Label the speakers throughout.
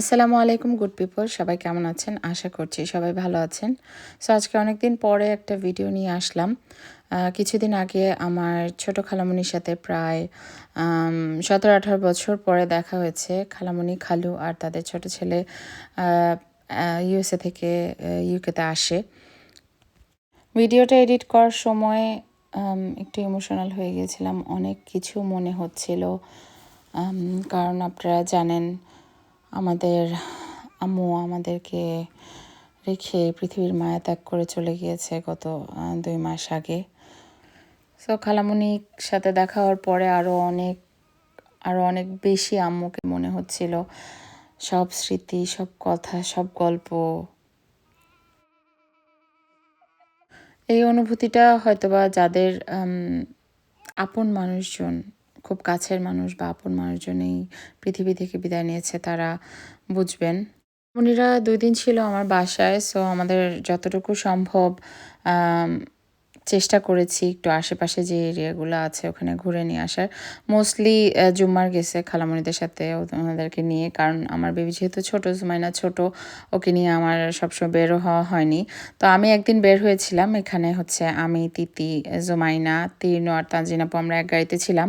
Speaker 1: আসসালামু আলাইকুম good people সবাই কেমন আছেন? আশা করছি সবাই ভালো আছেন। সো আজকে অনেক দিন পরে একটা ভিডিও নিয়ে আসলাম। কিছুদিন আগে আমার ছোট খালামুনির সাথে প্রায় সতেরো আঠারো বছর পরে দেখা হয়েছে। খালামুনি খালু আর তাদের ছোট ছেলে ইউএসএ থেকে ইউকেতে আসে। ভিডিওটা এডিট করার সময় একটু ইমোশনাল হয়ে গিয়েছিলাম। অনেক কিছু মনে হচ্ছিল। কারণ আপনারা জানেন আমাদের আম্মু আমাদেরকে রেখে পৃথিবীর মায়া ত্যাগ করে চলে গিয়েছে গত দুই মাস আগে। সো খালামুনির সাথে দেখা হওয়ার পরে আরও অনেক আরও অনেক বেশি আম্মুকে মনে হচ্ছিল। সব স্মৃতি, সব কথা, সব গল্প। এই অনুভূতিটা হয়তোবা যাদের আপন মানুষজন খুব কাছের মানুষ বা আপন মানুষজনেই পৃথিবী থেকে বিদায় নিয়েছে তারা বুঝবেন। উনিরা দুই দিন ছিল আমার বাসায় সো আমাদের যতটুকু সম্ভব চেষ্টা করেছি একটু আশেপাশে যে এরিয়াগুলো আছে ওখানে ঘুরে নিয়ে আসার। মোস্টলি জুম্মার গেছে খালামণিদের সাথে ওনাদেরকে নিয়ে, কারণ আমার বেবি যেহেতু ছোট, জুমাইনা ছোট, ওকে নিয়ে আমার সবসময় বেরো হওয়া হয়নি। তো আমি একদিন বের হয়েছিলাম, এখানে হচ্ছে আমি, তিতি, জুমাইনা তীর্ণ আর তানজিনাপু আমরা এক গাড়িতে ছিলাম,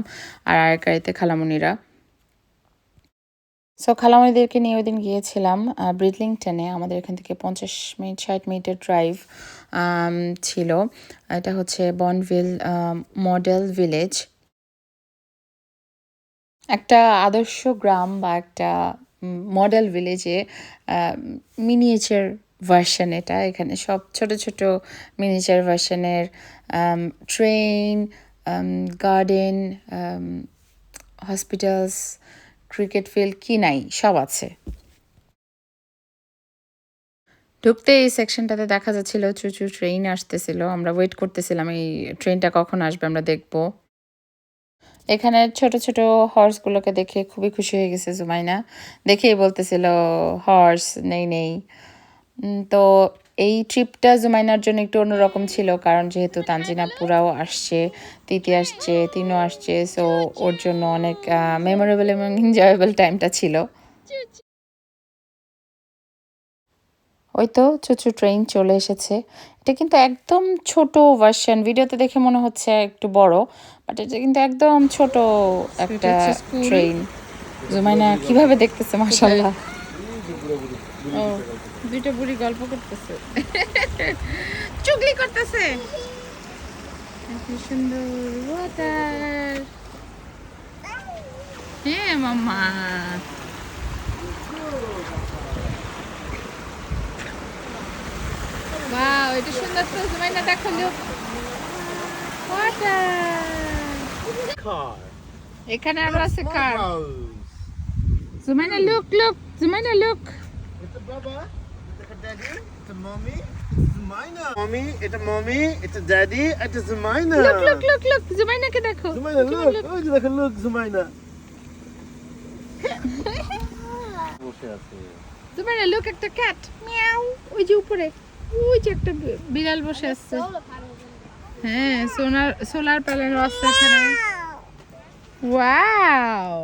Speaker 1: আর আরেক গাড়িতে খালামণিরা। সো খালামণিদেরকে নিয়ে ওই দিন গিয়েছিলাম ব্রিডলিংটনে আমাদের এখান থেকে পঞ্চাশ মিনিট, ষাট মিনিটের ড্রাইভ ছিল। এটা হচ্ছে বনভিল মডেল ভিলেজ একটা আদর্শ গ্রাম বা একটা মডেল ভিলেজে মিনিয়েচার ভার্সন এটা। এখানে সব ছোট ছোট মিনিয়েচার ভার্সনের train garden hospitals cricket field কি নাই, সব আছে। ঢুকতে এই সেকশনটাতে দেখা যাচ্ছিল, চুচু ট্রেন আসতেছিল। আমরা ওয়েট করতেছিলাম, এই ট্রেনটা কখন আসবে আমরা দেখব। এখানে ছোট ছোট হর্সগুলোকে দেখে খুবই খুশি হয়ে গেছে জুমাইনা। দেখেই বলতেছিল হর্স নেই নেই। তো এই ট্রিপটা জুমাইনার জন্য একটু অন্যরকম ছিল কারণ যেহেতু তানজিনা পুরাও আসছে তিতি আসছে তিনও আসছে সো ওর জন্য অনেক মেমোরেবল এবং এনজয়েবল টাইমটা ছিল। ওই তো চুচু ট্রেন চলে এসেছে। এটা কিন্তু একদম ছোট ভার্সন ভিডিওতে দেখে মনে হচ্ছে একটু বড় বাট এটা কিন্তু একদম ছোট একটা ট্রেন জুমাইনা কীভাবে দেখতেছে মাশাল্লাহ
Speaker 2: ও দুইটা বুড়ি গল্প করতেছে। চুগলি করতেছে। কি সুন্দর ওয়াটার হ্যাঁ মাম্মা। ওয়াও এটা সুন্দর তো জুমাইনা দেখো লোক ওয়াটার এখানে আরও আছে কার. Zumaina look look Zumaina look
Speaker 3: daddy. It's mommy. It's Mina. Mommy. It's mommy. It's daddy. It's a Zumaina.
Speaker 2: Look look look look জুমাইনাকে দেখো
Speaker 3: Zumaina, look. Look, look, look, Zumaina. বসে আছে
Speaker 2: তোমার লুক একটা ক্যাট মিয়াও ওই যে উপরে ওই যে একটা বিড়াল বসে আছে হ্যাঁ সোলার সোলার প্যানেল আছে এখানে ওয়াও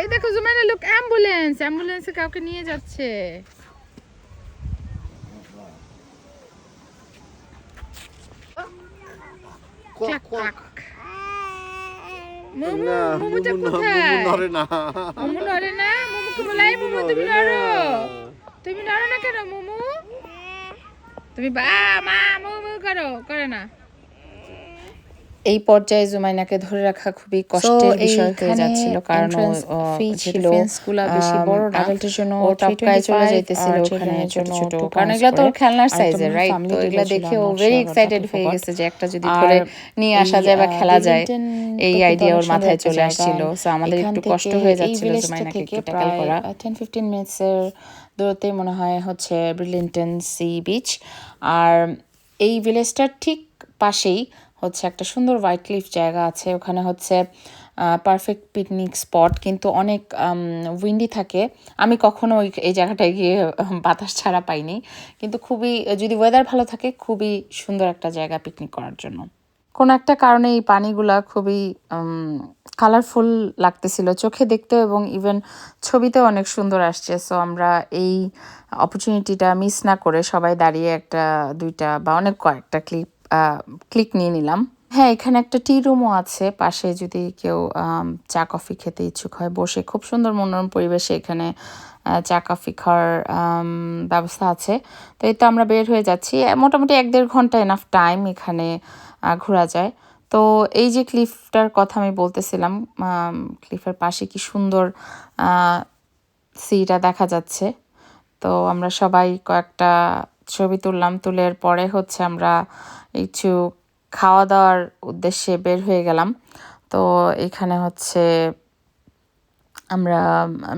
Speaker 2: এই দেখো জুমাইনা লুক অ্যাম্বুলেন্স অ্যাম্বুলেন্সে কাউকে নিয়ে যাচ্ছে
Speaker 3: কোয়াক কোয়াক
Speaker 2: মোমো
Speaker 3: না
Speaker 2: মোমোটা কোথায়?
Speaker 3: মুমু নড়ে না।
Speaker 2: মোমো নড়ে না? মোমোকে বলাই মোমো তুমি
Speaker 3: নড়ো।
Speaker 2: তুমি নড়ো না কেন মোমো তুমি বা মা মোমো করো করে না।
Speaker 1: এই পর্যায়ে জুমাইনাকে ধরে রাখা খুবই কষ্টের বিষয় হয়ে যাচ্ছিল কারণ যেহেতু
Speaker 2: ছিল,
Speaker 1: ফেন্সগুলা বেশি বড় না।
Speaker 2: জন্য
Speaker 1: ও টপকায় চলে যাইতেছিল ওখানে ছোট ছোট কারণ এগুলা তো খেলনার সাইজের রাইট তো এগুলা দেখে ও ভেরি এক্সাইটেড হয়ে গেছে যে একটা যদি ধরে নিয়ে আসা যায় বা
Speaker 2: এই,
Speaker 1: খেলা যায়। এই আইডিয়া ওর মাথায় চলে আসছিল। সো আমাদের একটু কষ্ট হয়ে যাচ্ছিল জুমাইনাকে একটু ট্যাকল করা।
Speaker 2: 10-15 মিনিটসের দূরত্বে মনে হয় হচ্ছে ব্রিলিংটন সি বিচ আর এই ভিলেজটার ঠিক পাশেই হচ্ছে একটা সুন্দর হোয়াইট ক্লিফ জায়গা আছে, ওখানে হচ্ছে পারফেক্ট পিকনিক স্পট কিন্তু অনেক উইন্ডি থাকে। আমি কখনো ওই, এই জায়গাটায় গিয়ে বাতাস ছাড়া পাইনি। কিন্তু খুবই, যদি ওয়েদার ভালো থাকে, খুবই সুন্দর একটা জায়গা পিকনিক করার জন্য।
Speaker 1: কোনো একটা কারণে এই পানিগুলা খুবই কালারফুল লাগতেছিল। চোখে দেখতেও এবং ইভেন ছবিতেও অনেক সুন্দর আসছে। সো আমরা এই অপরচুনিটিটা মিস না করে সবাই দাঁড়িয়ে একটা, দুইটা বা অনেক কয়েকটা ক্লিপ ক্লিক নিয়ে নিলাম। হ্যাঁ এখানে একটা টি রুমও আছে। পাশে যদি কেউ চা কফি খেতে ইচ্ছুক হয়, বসে খুব সুন্দর মনোরম পরিবেশে এখানে চা কফি খাওয়ার ব্যবস্থা আছে। তো এই তো আমরা বের হয়ে যাচ্ছি। মোটামুটি এক দেড় ঘণ্টা এনাফ টাইম এখানে ঘোরা যায়। তো এই যে ক্লিফটার কথা আমি বলতেছিলাম ক্লিফের পাশে কি সুন্দর সিটা দেখা যাচ্ছে। তো আমরা সবাই কয়েকটা ছবি তুললাম, তুলের পরে হচ্ছে আমরা একটু খাওয়া দাওয়ার উদ্দেশ্যে বের হয়ে গেলাম। তো এখানে হচ্ছে আমরা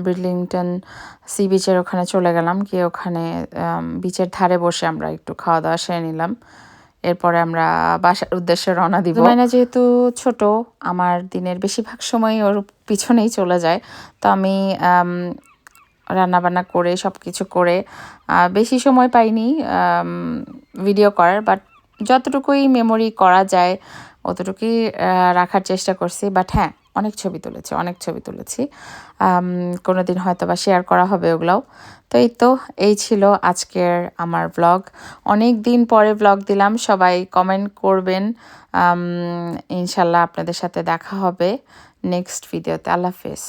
Speaker 1: ব্রিডলিংটন সি বিচের ওখানে চলে গেলাম, গিয়ে ওখানে বিচের ধারে বসে আমরা একটু খাওয়া দাওয়া সেরে নিলাম। এরপরে আমরা বাসার উদ্দেশ্যে রওনা দিব। মাইনা যেহেতু ছোট, আমার দিনের বেশিরভাগ সময় ওর পিছনেই চলে যায়। তো আমি রান্নাবান্না করে সব কিছু করে বেশি সময় পাইনি ভিডিও করার বাট যতটুকুই মেমোরি করা যায়, অতটুকুই রাখার চেষ্টা করছি বাট হ্যাঁ অনেক ছবি তুলেছি, অনেক ছবি তুলেছি। কোনো দিন হয়তো বা শেয়ার করা হবে ওগুলাও। তো এই তো, এই ছিল আজকের আমার ব্লগ অনেক দিন পরে ব্লগ দিলাম, সবাই কমেন্ট করবেন। ইনশাল্লাহ আপনাদের সাথে দেখা হবে নেক্সট ভিডিওতে আল্লাহ হাফেজ।